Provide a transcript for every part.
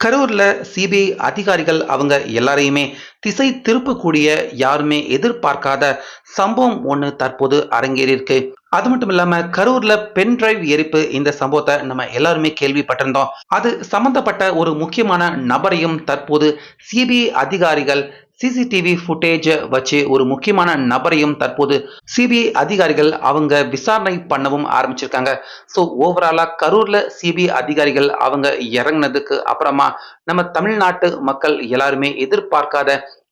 கரூர்ல சிபிஐ அதிகாரிகள் அவங்க எல்லாரையுமே திசை திருப்பக்கூடிய யாருமே எதிர்பார்க்காத சம்பவம் ஒன்று தற்போது அரங்கேறியிருக்கு அது மட்டும் இல்லாம கரூர்ல பென் டிரைவ் எரிப்பு இந்த சம்பவத்தை நம்ம எல்லாருமே கேள்விப்பட்டிருந்தோம். அது சம்பந்தப்பட்ட ஒரு முக்கியமான நபரையும் தற்போது சிபிஐ அதிகாரிகள் சிசிடிவி ஃபுட்டேஜ் வச்சு ஒரு முக்கியமான நபரையும் தற்போது சிபிஐ அதிகாரிகள் அவங்க விசாரணை பண்ணவும் ஆரம்பிச்சிருக்காங்க. ஸோ ஓவராலாக கரூர்ல சிபிஐ அதிகாரிகள் அவங்க இறங்குனதுக்கு அப்புறமா நம்ம தமிழ்நாட்டு மக்கள் எல்லாருமே எதிர்பார்க்காத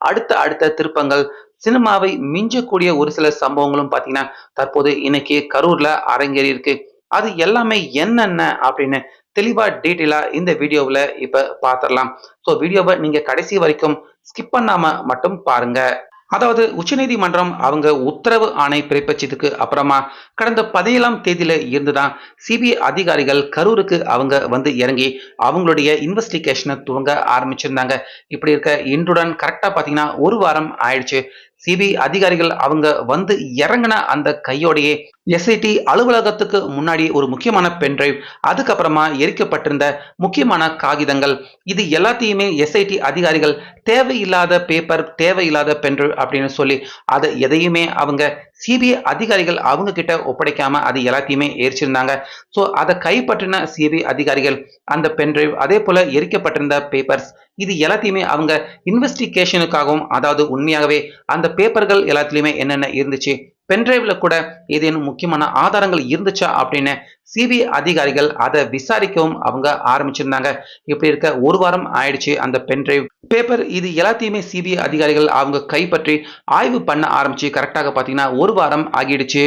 அடுத்த அடுத்த திருப்பங்கள் சினிமாவை மிஞ்சக்கூடிய ஒரு சில சம்பவங்களும் பார்த்தீங்கன்னா தற்போது இன்னைக்கு கரூர்ல அரங்கேறி இருக்கு அது எல்லாமே என்னென்ன அப்படின்னு தெளிவா டீட்டெயிலா இந்த வீடியோவில் இப்போ பார்த்துடலாம் ஸோ வீடியோவை நீங்க கடைசி வரைக்கும் ஸ்கிப் பண்ணாம மட்டும் பாருங்க. அதாவது உச்சநீதிமன்றம் அவங்க உத்தரவு ஆணை பிறப்பிச்சதுக்கு அப்புறமா கடந்த பதினேழாம் தேதியில இருந்துதான் சிபிஐ அதிகாரிகள் கரூருக்கு அவங்க வந்து இறங்கி அவங்களுடைய இன்வெஸ்டிகேஷனை துவங்க ஆரம்பிச்சிருந்தாங்க. இப்படி இருக்க இன்றுடன் கரெக்டா பாத்தீங்கன்னா ஒரு வாரம் ஆயிடுச்சு. சிபிஐ அதிகாரிகள் அவங்க வந்து இறங்கின அந்த கையோடையே எஸ்ஐடி அலுவலகத்துக்கு முன்னாடி ஒரு முக்கியமான பென்ட்ரைவ் அதுக்கப்புறமா எரிக்கப்பட்டிருந்த முக்கியமான காகிதங்கள். இது எல்லாத்தையுமே எஸ்ஐடி அதிகாரிகள் தேவையில்லாத பேப்பர் தேவையில்லாத பென்ட்ரைவ் அப்படின்னு சொல்லி அதை எதையுமே அவங்க சிபிஐ அதிகாரிகள் அவங்க கிட்ட ஒப்படைக்காம அது எல்லாத்தையுமே எரிச்சிருந்தாங்க. ஸோ அதை கைப்பற்றின சிபிஐ அதிகாரிகள் அந்த பென்ட்ரைவ் அதே போல எரிக்கப்பட்டிருந்த பேப்பர்ஸ் இது எல்லாத்தையுமே அவங்க இன்வெஸ்டிகேஷனுக்காகவும் அதாவது உண்மையாகவே அந்த பேப்பர்கள் எல்லாத்துலேயுமே என்னென்ன இருந்துச்சு பென்ட்ரைவ்ல கூட ஏதேனும் முக்கியமான ஆதாரங்கள் இருந்துச்சா அப்படின்னு சிபிஐ அதிகாரிகள் அதை விசாரிக்கவும் அவங்க ஆரம்பிச்சிருந்தாங்க. இப்படி இருக்க ஒரு வாரம் ஆயிடுச்சு அந்த பென்ட்ரைவ் பேப்பர் இது எல்லாத்தையுமே சிபிஐ அதிகாரிகள் அவங்க கைப்பற்றி ஆய்வு பண்ண ஆரம்பிச்சு கரெக்டாக பார்த்தீங்கன்னா ஒரு வாரம் ஆகிடுச்சு.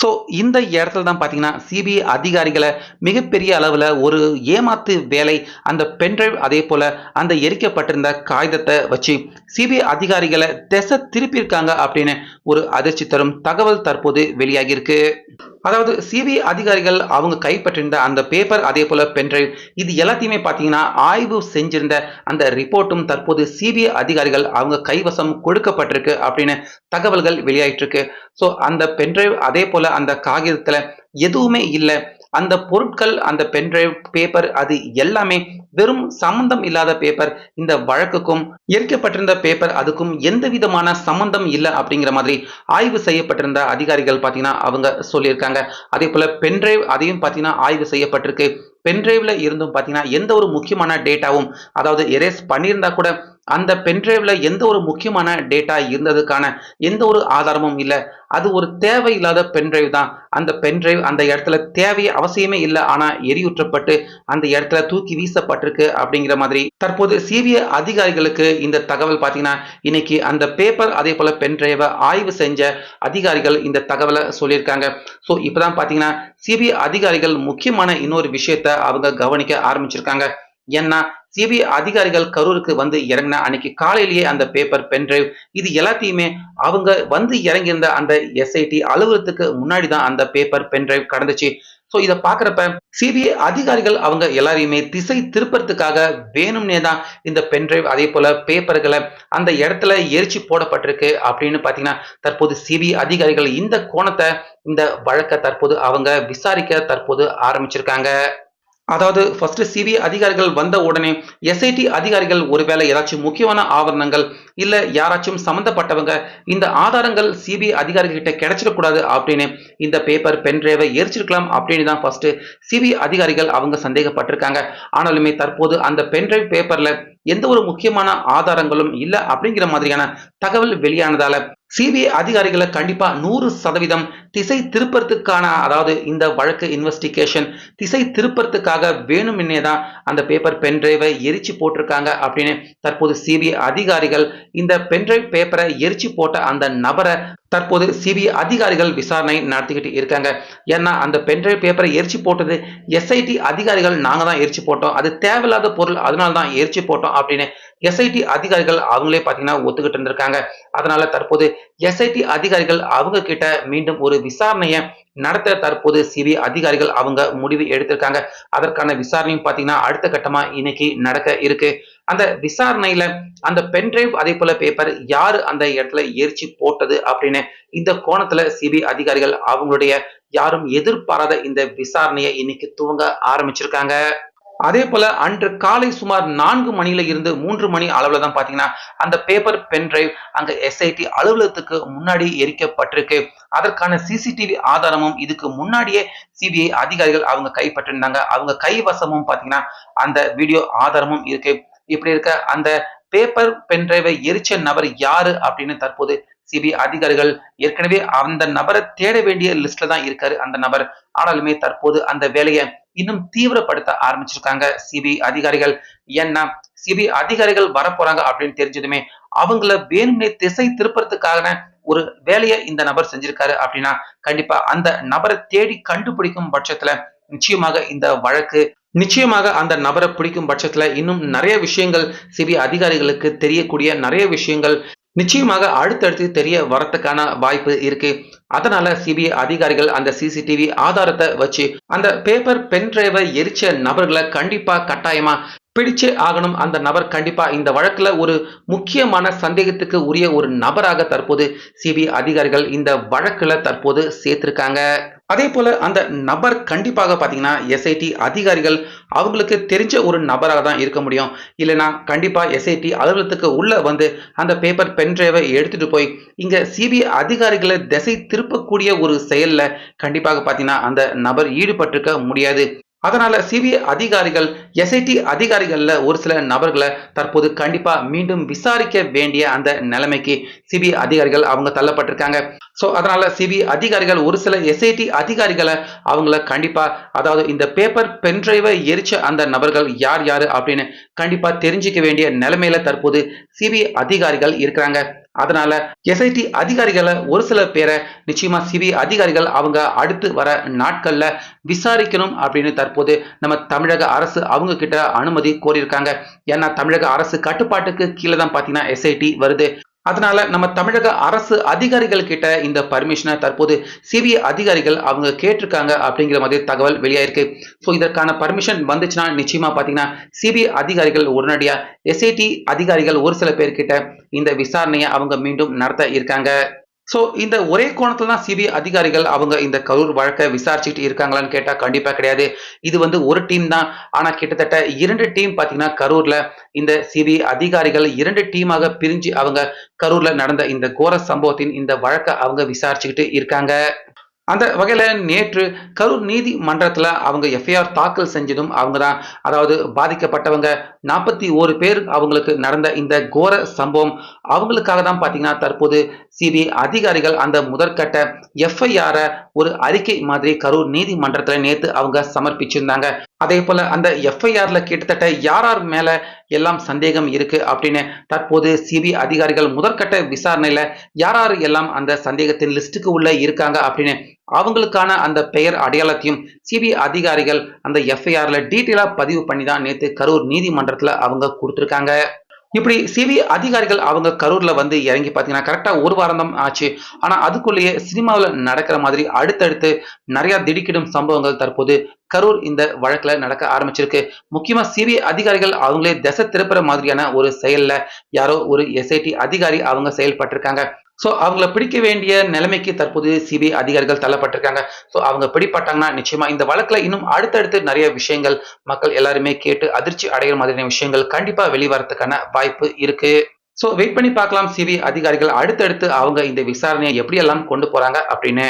ஸோ இந்த இடத்துல தான் பார்த்தீங்கன்னா சிபிஐ அதிகாரிகளை மிகப்பெரிய அளவில் ஒரு ஏமாத்து வேலை அந்த பென்ட்ரைவ் அதே போல் அந்த எரிக்கப்பட்டிருந்த காகிதத்தை வச்சு சிபிஐ அதிகாரிகளை திசை திருப்பியிருக்காங்க அப்படின்னு ஒரு அதிர்ச்சி தரும் தகவல் தற்போது வெளியாகியிருக்கு. அதாவது சிபிஐ அதிகாரிகள் அவங்க கைப்பற்றிருந்த அந்த பேப்பர் அதே போல பென்ட்ரைவ் இது எல்லாத்தையுமே பார்த்தீங்கன்னா ஆய்வு செஞ்சிருந்த அந்த ரிப்போர்ட்டும் தற்போது சிபிஐ அதிகாரிகள் அவங்க கைவசம் கொடுக்கப்பட்டிருக்கு அப்படின்னு தகவல்கள் வெளியாயிட்டு இருக்கு ஸோ அந்த பென்ட்ரைவ் அதே போல அந்த காகிதத்தில் எதுவுமே இல்லை. அந்த பொருட்கள் அந்த பென்ட்ரைவ் பேப்பர் அது எல்லாமே வெறும் சம்பந்தம் இல்லாத பேப்பர் இந்த வழக்குக்கும் எரிக்கப்பட்டிருந்த பேப்பர் அதுக்கும் எந்த விதமான சம்பந்தம் இல்லை அப்படிங்கிற மாதிரி ஆய்வு செய்யப்பட்டிருந்த அதிகாரிகள் பார்த்தீங்கன்னா அவங்க சொல்லியிருக்காங்க. அதே போல பென்ட்ரைவ் அதையும் பார்த்தீங்கன்னா ஆய்வு செய்யப்பட்டிருக்கு. பென்ட்ரைவ்ல இருந்தும் பார்த்தீங்கன்னா எந்த ஒரு முக்கியமான டேட்டாவும் அதாவது எரேஸ் பண்ணியிருந்தா கூட அந்த பென்ட்ரைவ்ல எந்த ஒரு முக்கியமான டேட்டா இருந்ததுக்கான எந்த ஒரு ஆதாரமும் இல்லை. அது ஒரு தேவையில்லாத பென்ட்ரைவ் தான். அந்த பென்ட்ரைவ் அந்த இடத்துல தேவைய அவசியமே இல்லை. ஆனால் எரியூற்றப்பட்டு அந்த இடத்துல தூக்கி வீசப்பட்டிருக்கு அப்படிங்கிற மாதிரி. தற்போது சிபிஐ அதிகாரிகளுக்கு இந்த தகவல் பார்த்தீங்கன்னா இன்னைக்கு அந்த பேப்பர் அதே போல பென்ட்ரைவை ஆய்வு செஞ்ச அதிகாரிகள் இந்த தகவலை சொல்லியிருக்காங்க. ஸோ இப்போதான் பார்த்தீங்கன்னா சிபிஐ அதிகாரிகள் முக்கியமான இன்னொரு விஷயத்த அவங்க கவனிக்க ஆரம்பிச்சிருக்காங்க. ஏன்னா சிபிஐ அதிகாரிகள் கரூருக்கு வந்து இறங்கின அன்னைக்கு காலையிலேயே அந்த பேப்பர் பென்ட்ரைவ் இது எல்லாத்தையுமே அவங்க வந்து இறங்கியிருந்த அந்த எஸ்ஐடி அலுவலகத்துக்கு முன்னாடி தான் அந்த பேப்பர் பென்ட்ரைவ் கடந்துச்சு. ஸோ இதை பார்க்குறப்ப சிபிஐ அதிகாரிகள் அவங்க எல்லாரையுமே திசை திருப்பறதுக்காக வேணும்னே தான் இந்த பென்ட்ரைவ் அதே போல் பேப்பர்களை அந்த இடத்துல எரிச்சு போடப்பட்டிருக்கு அப்படின்னு பார்த்தீங்கன்னா தற்போது சிபிஐ அதிகாரிகள் இந்த கோணத்தை இந்த வழக்கை தற்போது அவங்க விசாரிக்க தற்போது ஆரம்பிச்சிருக்காங்க. அதாவது ஃபர்ஸ்ட் சிபிஐ அதிகாரிகள் வந்த உடனே எஸ்ஐடி அதிகாரிகள் ஒருவேளை ஏதாச்சும் முக்கியமான ஆவரணங்கள் இல்ல யாராச்சும் சம்பந்தப்பட்டவங்க இந்த ஆதாரங்கள் சிபிஐ அதிகாரிகள் கிட்ட கிடைச்சிடக்கூடாது அப்படின்னு இந்த பேப்பர் பென்ட்ரைவை எரிச்சிருக்கலாம் அப்படின்னு தான் ஃபர்ஸ்ட் சிபிஐ அதிகாரிகள் அவங்க சந்தேகப்பட்டிருக்காங்க. ஆனாலுமே தற்போது அந்த பென்ட்ரைவ் பேப்பர்ல எந்த ஒரு முக்கியமான ஆதாரங்களும் இல்லை அப்படிங்கிற மாதிரியான தகவல் வெளியானதால சிபிஐ அதிகாரிகளை கண்டிப்பா நூறு சதவீதம் திசை திருப்பறதுக்கான அதாவது இந்த வழக்கு இன்வெஸ்டிகேஷன் திசை திருப்பறதுக்காக வேணுமென்னே தான் அந்த பேப்பர் பென்ட்ரைவை எரிச்சு போட்டிருக்காங்க அப்படின்னு தற்போது சிபிஐ அதிகாரிகள் இந்த பென்ட்ரைவ் பேப்பரை எரிச்சு போட்ட அந்த நபரை தற்போது சிபிஐ அதிகாரிகள் விசாரணை நடத்திக்கிட்டு இருக்காங்க. ஏன்னா அந்த பென்ட்ரைவ் பேப்பரை எரிச்சு போட்டது எஸ்ஐடி அதிகாரிகள் நாங்கள் தான் எரிச்சு போட்டோம். அது தேவையில்லாத பொருள் அதனால தான் எரிச்சு போட்டோம் அப்படின்னு எஸ்ஐடி அதிகாரிகள் அவங்களே பார்த்தீங்கன்னா ஒத்துக்கிட்டு இருந்திருக்காங்க. அதனால தற்போது எஸ்ஐடி அதிகாரிகள் அவங்க கிட்ட மீண்டும் ஒரு விசாரணையை நடத்த தற்போது சிபிஐ அதிகாரிகள் அவங்க முடிவு எடுத்திருக்காங்க. அதற்கான விசாரணையும் பாத்தீங்கன்னா அடுத்த கட்டமா இன்னைக்கு நடக்க இருக்கு. அந்த விசாரணையில அந்த பென்டிரைவ் அதே போல பேப்பர் யாரு அந்த இடத்துல எரிச்சு போட்டது அப்படின்னு இந்த கோணத்துல சிபிஐ அதிகாரிகள் அவங்களுடைய யாரும் எதிர்பாராத இந்த விசாரணையை இன்னைக்கு துவங்க ஆரம்பிச்சிருக்காங்க. அதே போல அன்று காலை சுமார் நான்கு மணியில இருந்து மூன்று மணி அளவுல தான் பாத்தீங்கன்னா அந்த பேப்பர் பென் டிரைவ் அங்க எஸ்ஐடி அலுவலகத்துக்கு முன்னாடி எரிக்கப்பட்டிருக்கு. அதற்கான சிசிடிவி ஆதாரமும் இதுக்கு முன்னாடியே சிபிஐ அதிகாரிகள் அவங்க கைப்பற்றிருந்தாங்க. அவங்க கைவசமும் பாத்தீங்கன்னா அந்த வீடியோ ஆதாரமும் இருக்கு. இப்படி இருக்க அந்த பேப்பர் பென் டிரைவை எரிச்ச நபர் யாரு அப்படின்னு தற்போது சிபிஐ அதிகாரிகள் ஏற்கனவே அந்த நபரை தேட வேண்டிய லிஸ்ட்ல தான் இருக்காரு அந்த நபர். ஆனாலுமே தற்போது அந்த வேலையை இன்னும் தீவிரப்படுத்த ஆரம்பிச்சிருக்காங்க சிபிஐ அதிகாரிகள். ஏன்னா சிபிஐ அதிகாரிகள் வரப்போறாங்க அப்படின்னு தெரிஞ்சதுமே அவங்கள வேணும்னே திசை திருப்பறதுக்காக ஒரு வேலையை இந்த நபர் செஞ்சிருக்காரு அப்படின்னா கண்டிப்பா அந்த நபரை தேடி கண்டுபிடிக்கும் பட்சத்துல நிச்சயமாக இந்த வழக்கு நிச்சயமாக அந்த நபரை பிடிக்கும் பட்சத்துல இன்னும் நிறைய விஷயங்கள் சிபிஐ அதிகாரிகளுக்கு தெரியக்கூடிய நிறைய விஷயங்கள் நிச்சயமாக அடுத்தடுத்து தெரிய வரத்துக்கான வாய்ப்பு இருக்கு. அதனால சிபிஐ அதிகாரிகள் அந்த சிசிடிவி ஆதாரத்தை வச்சு அந்த பேப்பர் பென் டிரைவை எரிச்ச நபர்களை கண்டிப்பா கட்டாயமா பிடிச்சே ஆகணும் அந்த நபர் கண்டிப்பா இந்த வழக்குல ஒரு முக்கியமான சந்தேகத்துக்கு உரிய ஒரு நபராக தற்போது சிபிஐ அதிகாரிகள் இந்த வழக்குல தற்போது சேர்த்திருக்காங்க. அதே போல அந்த நபர் கண்டிப்பாக பாத்தீங்கன்னா எஸ்ஐடி அதிகாரிகள் அவங்களுக்கு தெரிஞ்ச ஒரு நபராக தான் இருக்க முடியும். இல்லைன்னா கண்டிப்பா எஸ்ஐடி அலுவலகத்துக்கு உள்ள வந்து அந்த பேப்பர் பென் டிரைவை எடுத்துட்டு போய் இங்க சிபிஐ அதிகாரிகளை திசை திருப்பக்கூடிய ஒரு செயல்ல கண்டிப்பாக பாத்தீங்கன்னா அந்த நபர் ஈடுபட்டிருக்க முடியாது. அதனால சிபிஐ அதிகாரிகள் எஸ்ஐடி அதிகாரிகள்ல ஒரு சில நபர்களை தற்போது கண்டிப்பா மீண்டும் விசாரிக்க வேண்டிய அந்த நிலைமைக்கு சிபிஐ அதிகாரிகள் அவங்க தள்ளப்பட்டிருக்காங்க. ஸோ அதனால சிபிஐ அதிகாரிகள் ஒரு சில எஸ்ஐடி அதிகாரிகளை அவங்கள கண்டிப்பா அதாவது இந்த பேப்பர் பென்ட்ரைவை எரிச்ச அந்த நபர்கள் யார் யாரு அப்படின்னு கண்டிப்பா தெரிஞ்சுக்க வேண்டிய நிலைமையில தற்போது சிபிஐ அதிகாரிகள் இருக்கிறாங்க. அதனால எஸ்ஐடி அதிகாரிகளை ஒரு சில பேரை நிச்சயமா சிபிஐ அதிகாரிகள் அவங்க அடுத்து வர நாட்கள்ல விசாரிக்கணும் அப்படின்னு தற்போது நம்ம தமிழக அரசு அவங்க கிட்ட அனுமதி கோரியிருக்காங்க. ஏன்னா தமிழக அரசு கட்டுப்பாட்டுக்கு கீழே தான் பாத்தீங்கன்னா எஸ்ஐடி வருது. அதனால நம்ம தமிழக அரசு அதிகாரிகள் கிட்ட இந்த பர்மிஷனை தற்போது சிபிஐ அதிகாரிகள் அவங்க கேட்டிருக்காங்க அப்படிங்கிற மாதிரி தகவல் வெளியாயிருக்கு. ஸோ இதற்கான பர்மிஷன் வந்துச்சுன்னா நிச்சயமா பார்த்தீங்கன்னா சிபிஐ அதிகாரிகள் உடனடியா எஸ்ஐடி அதிகாரிகள் ஒரு சில பேர்கிட்ட இந்த விசாரணையை அவங்க மீண்டும் நடத்த இருக்காங்க. ஸோ இந்த ஒரே கோணத்துல தான் சிபிஐ அதிகாரிகள் அவங்க இந்த கரூர் வழக்கை விசாரிச்சுட்டு இருக்காங்களான்னு கேட்டால் கண்டிப்பாக கிடையாது. இது வந்து ஒரு டீம் தான். ஆனால் கிட்டத்தட்ட இரண்டு டீம் பார்த்தீங்கன்னா கரூரில் இந்த சிபிஐ அதிகாரிகள் இரண்டு டீமாக பிரிஞ்சு அவங்க கரூர்ல நடந்த இந்த கோர சம்பவத்தின் இந்த வழக்கை அவங்க விசாரிச்சுக்கிட்டு இருக்காங்க. அந்த வகையில நேற்று கரூர் நீதிமன்றத்துல அவங்க எஃப்ஐஆர் தாக்கல் செஞ்சதும் அவங்க தான் அதாவது பாதிக்கப்பட்டவங்க நாற்பத்தி ஓரு பேர் அவங்களுக்கு நடந்த இந்த கோர சம்பவம் அவங்களுக்காக தான் பார்த்தீங்கன்னா தற்போது சிபிஐ அதிகாரிகள் அந்த முதற்கட்ட எஃப்ஐஆரை ஒரு அறிக்கை மாதிரி கரூர் நீதிமன்றத்தில் நேற்று அவங்க சமர்ப்பிச்சிருந்தாங்க. அதே போல அந்த எஃப்ஐஆர்ல கிட்டத்தட்ட யார் யார் மேல எல்லாம் சந்தேகம் இருக்கு அப்படின்னு தற்போது சிபிஐ அதிகாரிகள் முதற்கட்ட விசாரணையில யார் யார் எல்லாம் அந்த சந்தேகத்தின் லிஸ்ட்டுக்கு உள்ள இருக்காங்க அப்படின்னு அவங்களுக்கான அந்த பெயர் அடையாளத்தையும் சிபிஐ அதிகாரிகள் அந்த எஃப்ஐஆர்ல டீட்டெயிலா பதிவு பண்ணி தான் நேற்று கரூர் நீதிமன்றத்துல அவங்க கொடுத்துருக்காங்க. இப்படி சிபிஐ அதிகாரிகள் அவங்க கரூர்ல வந்து இறங்கி பார்த்தீங்கன்னா கரெக்டாக ஒரு வாரம் தான் ஆச்சு. ஆனால் அதுக்குள்ளேயே சினிமாவில் நடக்கிற மாதிரி அடுத்தடுத்து நிறைய திடுக்கிடும் சம்பவங்கள் தற்போது கரூர் இந்த வழக்கில் நடக்க ஆரம்பிச்சிருக்கு. முக்கியமாக சிபிஐ அதிகாரிகள் அவங்களே திசை திருப்புற மாதிரியான ஒரு செயல்ல யாரோ ஒரு எஸ்ஐடி அதிகாரி அவங்க செயல்பட்டிருக்காங்க. ஸோ அவங்கள பிடிக்க வேண்டிய நிலைமைக்கு தற்போது சிபிஐ அதிகாரிகள் தள்ளப்பட்டிருக்காங்க. ஸோ அவங்க பிடிப்பட்டாங்கன்னா நிச்சயமா இந்த வழக்கில் இன்னும் அடுத்தடுத்து நிறைய விஷயங்கள் மக்கள் எல்லாருமே கேட்டு அதிர்ச்சி அடைகிற மாதிரியான விஷயங்கள் கண்டிப்பா வெளிவரத்துக்கான வாய்ப்பு இருக்கு. ஸோ வெயிட் பண்ணி பார்க்கலாம். சிபிஐ அதிகாரிகள் அடுத்தடுத்து அவங்க இந்த விசாரணையை எப்படியெல்லாம் கொண்டு போறாங்க அப்படின்னு.